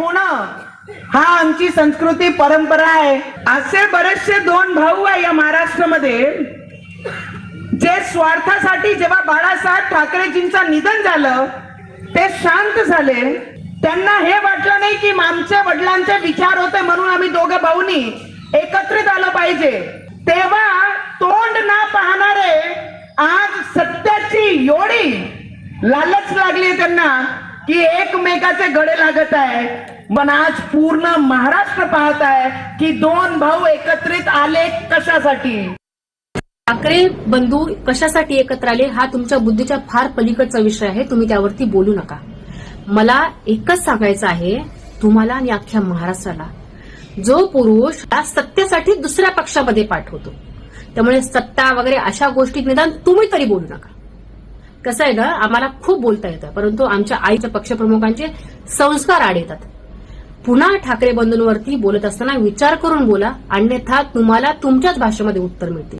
होणं हा आमची संस्कृती परंपरा आहे. असे बरेचसे दोन भाऊ आहे या महाराष्ट्रामध्ये जे स्वार्थासाठी जेव्हा बाळासाहेब ठाकरेजींचं निधन झालं ते शांत झाले. त्यांना हे वाटलं नाही की आमच्या वडिलांचे विचार होते म्हणून आम्ही दोघे भाऊनी एकत्रित आलं पाहिजे. तेव्हा तोंड ना पाहणारे आज सत्याची एवढी लालच लागली त्यांना. की एकमेकाचे गडे लागत आहे. पण आज पूर्ण महाराष्ट्र पाहत आहे की दोन भाऊ एकत्रित आले कशासाठी? ठाकरे बंधू कशासाठी एकत्र आले हा तुमच्या बुद्धीच्या फार पलीकडचा विषय आहे. तुम्ही त्यावरती बोलू नका. मला एकच सांगायचं आहे तुम्हाला आणि अख्ख्या महाराष्ट्राला. जो पुरुष सत्तेसाठी दुसऱ्या पक्षामध्ये पाठवतो. त्यामुळे सत्ता वगैरे अशा गोष्टीत निदान तुम्ही तरी बोलू नका. कसं आहे ग आम्हाला खूप बोलता येतं परंतु आमच्या आईच्या पक्षप्रमुखांचे संस्कार आड येतात पुन्हा ठाकरे बंधूंवरती बोलत असताना विचार करून बोला अन्यथा तुम्हाला तुमच्याच भाषेमध्ये उत्तर मिळतील.